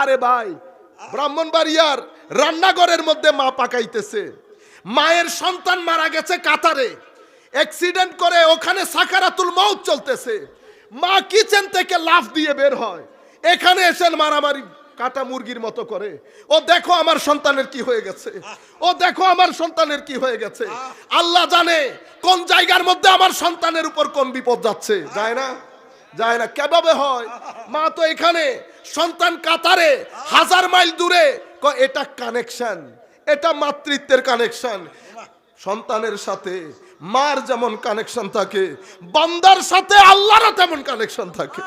আরে ভাই, ব্রাহ্মণবাড়িয়ার রান্নাঘরের মধ্যে মা পাকাইতেছে। মায়ের সন্তান মারা গেছে কাতারে। অ্যাক্সিডেন্ট করে ওখানে সাকারাতুল মৌত চলতেছে। মা কিচেন থেকে লাফ দিয়ে বের হয়। এখানে এসে মারামারি কাটা মুরগির মতো করে। ও দেখো আমার সন্তানের কি হয়ে গেছে। ও দেখো আমার সন্তানের কি হয়ে গেছে। আল্লাহ জানে কোন জায়গার মধ্যে আমার সন্তানের উপর কোন বিপদ যাচ্ছে। যায় না? যায় না। কেভাবে হয়? মা তো এখানে সন্তান কাতারে, হাজার মাইল দূরে ক- এটা কানেকশন এটা মাতৃত্বের কানেকশন সন্তানের সাথে মার যেমন কানেকশন থাকে, বান্দার সাথে আল্লাহরও তেমন কানেকশন থাকে।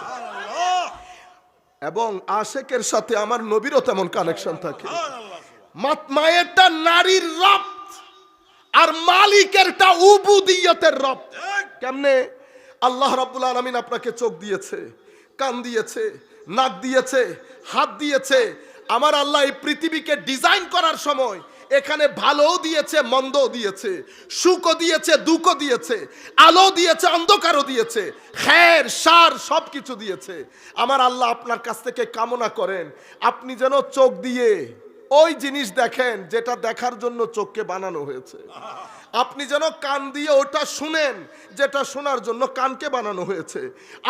এবং আশেকের সাথে আমার নবীরও তেমন কানেকশন থাকে। মায়েরটা নারীর রব আর মালিকেরটা উবুদিয়তের রব কেমনে? আল্লাহ রাব্বুল আলামিন আপনাকে চোখ দিয়েছে, কান দিয়েছে নাক দিয়েছে, হাত দিয়েছে। আমার আল্লাহ এই পৃথিবীকে ডিজাইন করার সময় এখানে ভালোও দিয়েছে, মন্দও দিয়েছে। সুখও দিয়েছে, দুঃখও দিয়েছে। আলো দিয়েছে, অন্ধকারও দিয়েছে। খ্যার, সার সব কিছু দিয়েছে। আমার আল্লাহ আপনার কাছ থেকে কামনা করেন। আপনি যেন চোখ দিয়ে ওই জিনিস দেখেন যেটা দেখার জন্য চোখকে বানানো হয়েছে। আপনি যেন কান দিয়ে ওটা শুনেন, যেটা শোনার জন্য কানকে বানানো হয়েছে।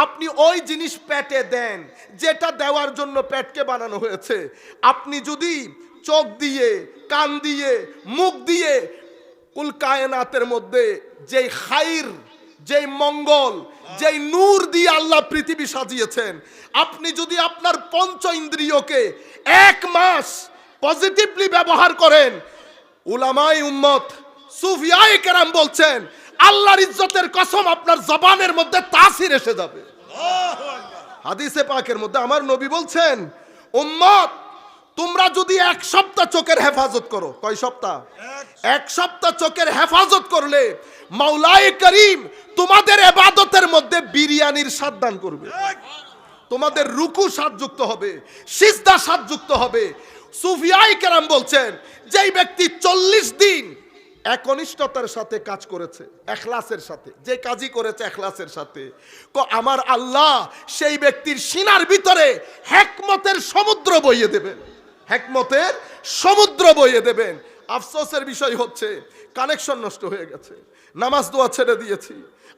আপনি ওই জিনিস পেটে দেন, যেটা দেওয়ার জন্য পেটকে বানানো হয়েছে। আপনি যদি চোখ দিয়ে, কান দিয়ে, মুখ দিয়ে কুল কায়নাতের মধ্যে যেই খাইর, যেই মঙ্গল, যেই নূর দিয়ে আল্লাহ পৃথিবী সাজিয়েছেন, আপনি যদি আপনার পঞ্চ ইন্দ্রিয়কে এক মাস পজিটিভলি ব্যবহার করেন। উলামাই উম্মত সুফিয়াই কেরাম বলছেন, আল্লাহর ইজ্জতের কসম আপনার জবানের মধ্যে তাসির এসে যাবে। হাদিসে পাকের মধ্যে আমার নবী বলছেন, উম্মত, তোমরা যদি এক সপ্তাহ চোখের হেফাজত করো, কয় সপ্তাহ? এক সপ্তাহ চোখের হেফাজত করলে মাওলাই করিম তোমাদের এবাদতের মধ্যে বিরিয়ানির স্বাদ দান করবে। তোমাদের রুকু সাতযুক্ত হবে, সিজদা সাতযুক্ত হবে সুফিয়াই কেরাম বলছেন, যেই ব্যক্তি চল্লিশ দিন একনিষ্ঠতার সাথে কাজ করেছে, এখলাসের সাথে, যে কাজই করেছে এখলাসের সাথে আমার আল্লাহ সেই ব্যক্তির সিনার ভিতরে হেকমতের সমুদ্র বইয়ে দেবেন, হেকমতের সমুদ্র বইয়ে দেবেন। আফসোসের বিষয় হচ্ছে কানেকশন নষ্ট হয়ে গেছে, নামাজ দোয়া ছেড়ে দিয়েছি,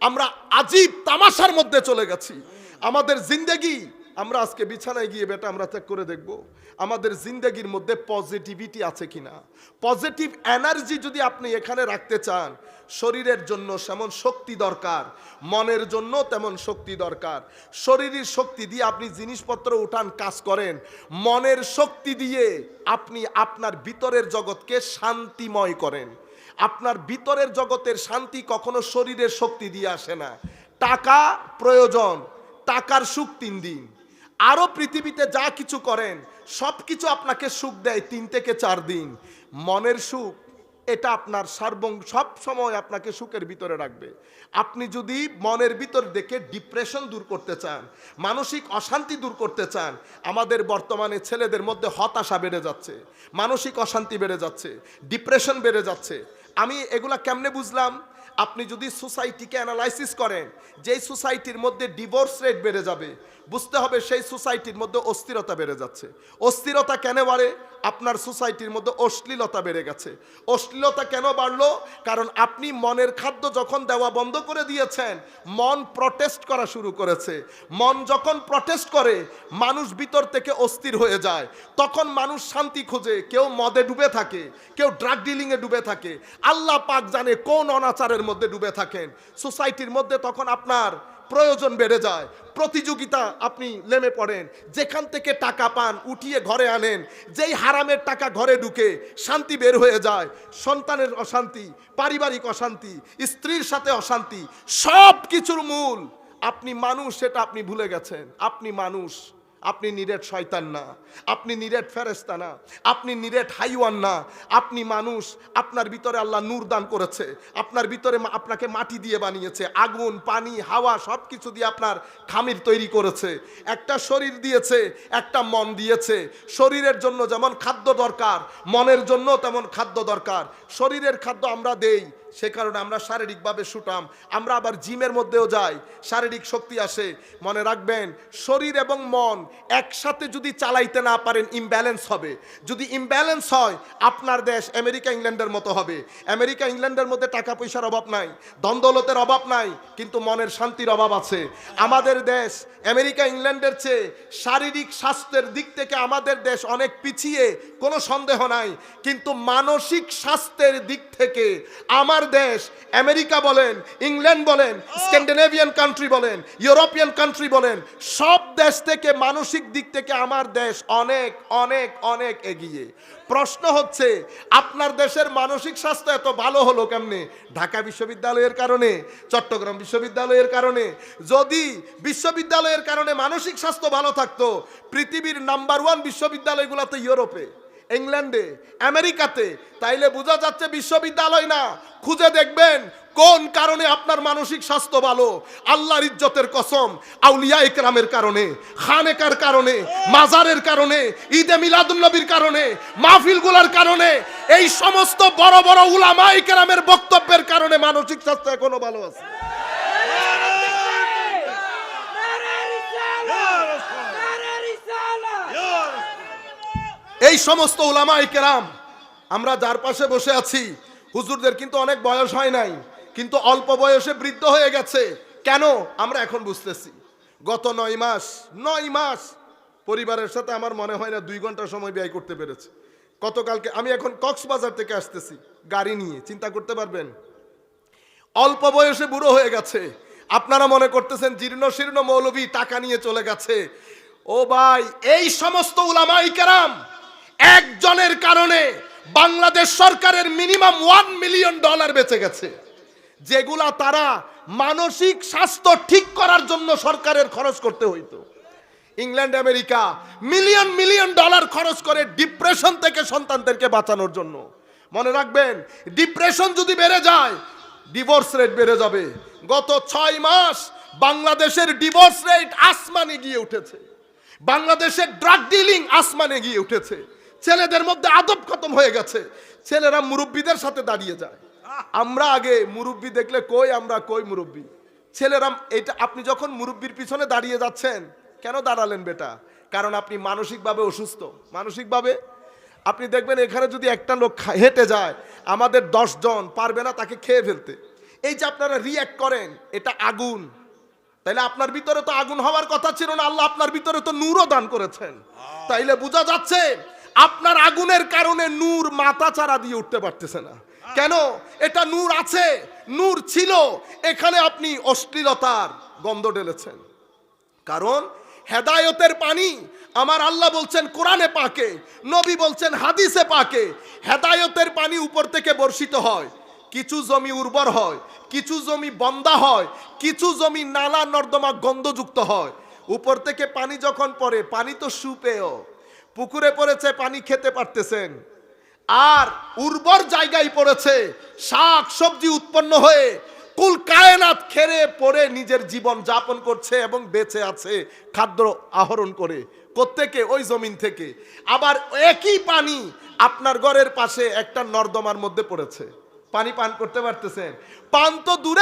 আমরা আজীব তামাশার মধ্যে চলে গেছি, আমাদের জিন্দেগি আমরা আজকে বিছানায় গিয়ে বেটা আমরা চেক করে দেখব, আমাদের জিন্দেগির মধ্যে পজিটিভিটি আছে কিনা। পজিটিভ এনার্জি যদি আপনি এখানে রাখতে চান, শরীরের জন্য সেমন শক্তি দরকার, মনের জন্য তেমন শক্তি দরকার। শরীরের শক্তি দিয়ে আপনি জিনিসপত্র উঠান, কাজ করেন, মনের শক্তি দিয়ে আপনি আপনার ভিতরের জগৎকে শান্তিময় করেন। আপনার ভিতরের জগতের শান্তি কখনো শরীরের শক্তি দিয়ে আসে না। টাকা প্রয়োজন, টাকার সুখ তিন দিন। আরও পৃথিবীতে যা কিছু করেন সব কিছু আপনাকে সুখ দেয় তিন থেকে চার দিন। মনের সুখ, এটা আপনার সার্বং, সব সময় আপনাকে সুখের ভিতরে রাখবে। আপনি যদি মনের ভিতর দেখে ডিপ্রেশন দূর করতে চান, মানসিক অশান্তি দূর করতে চান, আমাদের বর্তমানে ছেলেদের মধ্যে হতাশা বেড়ে যাচ্ছে, মানসিক অশান্তি বেড়ে যাচ্ছে ডিপ্রেশন বেড়ে যাচ্ছে। আমি এগুলা কেমনে বুঝলাম? আপনি যদি সোসাইটিকে অ্যানালাইসিস করেন, যেই সোসাইটির মধ্যে ডিভোর্স রেট বেড়ে যাবে বুঝতে হবে সেই সোসাইটির মধ্যে অস্থিরতা বেড়ে যাচ্ছে। অস্থিরতা কেন বাড়ে? আপনার সোসাইটির মধ্যে অশ্লীলতা বেড়ে গেছে। অশ্লীলতা কেন বাড়লো? কারণ আপনি মনের খাদ্য যখন দেওয়া বন্ধ করে দিয়েছেন, মন প্রটেস্ট করা শুরু করেছে। মন যখন প্রটেস্ট করে, মানুষ ভিতর থেকে অস্থির হয়ে যায়। তখন মানুষ শান্তি খোঁজে, কেউ মদে ডুবে থাকে, কেউ ড্রাগ ডিলিংয়ে ডুবে থাকে। আল্লাহ পাক জানে কোন অনাচারের মধ্যে ডুবে থাকেন। সোসাইটির মধ্যে তখন আপনার প্রয়োজন বেড়ে যায়। প্রতিযোগিতা আপনি নেমে পড়েন, যেখান থেকে টাকা পান, উঠিয়ে ঘরে আনেন। যেই হারামের টাকা ঘরে ঢুকে, শান্তি বের হয়ে যায়। সন্তানের অশান্তি, পারিবারিক অশান্তি, স্ত্রীর সাথে অশান্তি সব কিছুর মূল। আপনি মানুষ, সেটা আপনি ভুলে গেছেন। আপনি মানুষ। আপনি নিরেট শয়তান না, আপনি নিরেট ফেরেস্তা না, আপনি নিরেট হাইওয়ান না। আপনি মানুষ, আপনার ভিতরে আল্লাহ নূর দান করেছে, আপনার ভিতরে আপনাকে মাটি দিয়ে বানিয়েছে, আগুন, পানি, হাওয়া সব কিছু দিয়ে আপনার খামির তৈরি করেছে। একটা শরীর দিয়েছে, একটা মন দিয়েছে। শরীরের জন্য যেমন খাদ্য দরকার, মনের জন্য তেমন খাদ্য দরকার। শরীরের খাদ্য আমরা দেই সে কারণে আমরা শারীরিকভাবে শুটাম আমরা আবার জিমের মধ্যেও যাই, শারীরিক শক্তি আসে। মনে রাখবেন, শরীর এবং মন একসাথে যদি চালাইতে না পারেন ইমব্যালেন্স হবে। যদি ইমব্যালেন্স হয়, আপনার দেশ আমেরিকা, ইংল্যান্ডের মতো হবে। আমেরিকা, ইংল্যান্ডের মধ্যে টাকা পয়সার অভাব নাই দ্বন্দ্বলতের অভাব নাই, কিন্তু মনের শান্তির অভাব আছে। আমাদের দেশ আমেরিকা, ইংল্যান্ডের চেয়ে শারীরিক স্বাস্থ্যের দিক থেকে আমাদের দেশ অনেক পিছিয়ে, কোনো সন্দেহ নাই। কিন্তু মানসিক স্বাস্থ্যের দিক থেকে আমার দেশ, আমেরিকা বলেন, ইংল্যান্ড বলেন, স্ক্যান্ডিনেভিয়ান কান্ট্রি বলেন, ইউরোপিয়ান কান্ট্রি বলেন, সব দেশ থেকে, মানসিক দিক থেকে আমার দেশ অনেক অনেক অনেক এগিয়ে। প্রশ্ন হচ্ছে, আপনার দেশের মানসিক স্বাস্থ্য এত ভালো হলো কেমনে? ঢাকা বিশ্ববিদ্যালয়ের কারণে, চট্টগ্রাম বিশ্ববিদ্যালয়ের কারণে, যদি বিশ্ববিদ্যালয়ের কারণে মানসিক স্বাস্থ্য ভালো থাকতো, পৃথিবীর নাম্বার ওয়ান বিশ্ববিদ্যালয়গুলো তো ইউরোপে। ইংল্যান্ডে, আমেরিকাতে, তাইলে বোঝা যাচ্ছে বিশ্ববিদ্যালয় না। খুঁজে দেখবেন কোন কারণে আপনার মানসিক স্বাস্থ্য ভালো। আল্লাহর ইজ্জতের কসম, আউলিয়া ইকরামের কারণে, খানেকার কারণে, মাজারের কারণে, ঈদে মিলাদুন্নবীর কারণে, মাহফিলগুলোর কারণে, এই সমস্ত বড় বড় উলামা ইকরামের বক্তব্যের কারণে মানসিক স্বাস্থ্য এখনও ভালো আছে। এই সমস্ত উলামা কেরাম, আমরা যার পাশে বসে আছি, হুজুরদের কিন্তু অনেক বয়স হয় নাই, কিন্তু অল্প বয়সে বৃদ্ধ হয়ে গেছে। কেন? আমরা এখন বুঝতেছি। গত নয় মাস নয় মাস পরিবারের সাথে আমার মনে হয় না দুই ঘণ্টা সময় ব্যয় করতে পেরেছে। গতকালকে আমি এখন কক্সবাজার থেকে আসতেছি, গাড়ি নিয়ে, চিন্তা করতে পারবেন? অল্প বয়সে বুড়ো হয়ে গেছে। আপনারা মনে করতেছেন জীর্ণ শীর্ণ মৌলবী টাকা নিয়ে চলে গেছে। ও ভাই, এই সমস্ত উলামাই কেরাম একজনের কারণে বাংলাদেশ সরকারের মিনিমাম ওয়ান মিলিয়ন ডলার বেঁচে গেছে। যেগুলা তারা মানসিক স্বাস্থ্য ঠিক করার জন্য সরকারের খরচ করতে হইতো। England, America, million million dollar খরচ করে ডিপ্রেশন থেকে সন্তানদেরকে বাঁচানোর জন্য। মনে রাখবেন, ডিপ্রেশন যদি বেড়ে যায়, ডিভোর্স রেট বেড়ে যাবে। গত ছয় মাস বাংলাদেশের ডিভোর্স রেট আসমানে গিয়ে উঠেছে। বাংলাদেশের ড্রাগ ডিলিং আসমানে গিয়ে উঠেছে। ছেলেদের মধ্যে আদব খতম হয়ে গেছে। ছেলেরা মুরব্বীদের সাথে দাঁড়িয়ে যায়। আমরা আগে মুরব্বী দেখলে কই আমরা কই মুরব্বী? ছেলেরা এটা আপনি যখন মুরব্বীর পিছনে দাঁড়িয়ে যাচ্ছেন, কেন দাঁড়ালেন বেটা? কারণ আপনি মানসিকভাবে অসুস্থ। মানসিকভাবে? আপনি দেখবেন এখানে যদি একটা লোক হেঁটে যায়, আমাদের দশ জন পারবে না তাকে খেয়ে ফেলতে। এই যে আপনারা রিয়াক্ট করেন, এটা আগুন। তাইলে আপনার ভিতরে তো আগুন হওয়ার কথা ছিল না, আল্লাহ আপনার ভিতরে তো নূরও দান করেছেন। তাইলে বোঝা যাচ্ছে আপনার আগুনের কারণে নূর মাথা চারা দিয়ে উঠতে পারতেছে না। কেন? এটা নূর আছে, নূর ছিল, এখানে আপনি অশ্লীলতার গন্ধ ঢেলেছেন। কারণ হেদায়তের পানি আমার আল্লাহ বলছেন কোরআনে পাকে, নবী বলছেন হাদিসে পাকে। হেদায়তের পানি উপর থেকে বর্ষিত হয়, কিছু জমি উর্বর হয়, কিছু জমি বন্দা হয়, কিছু জমি নালা নর্দমা গন্ধযুক্ত হয়। উপর থেকে পানি যখন পড়ে, পানি তো সুপেয়। পুকুরে পড়েছে, পানি খেতে পারতেছেন। আর উর্বর জায়গায় পড়েছে, শাক সবজি উৎপন্ন হয়ে কুল কায়নাত খেরে পড়ে নিজের জীবন যাপন করছে এবং বেঁচে আছে খাদ্য আহরণ করে কোত্থেকে? ওই জমিন থেকে। আবার একই পানি আপনার ঘরের পাশে একটা নর্দমার মধ্যে পড়েছে। পানি পান করতে পারতেছেন। পান তো দূরের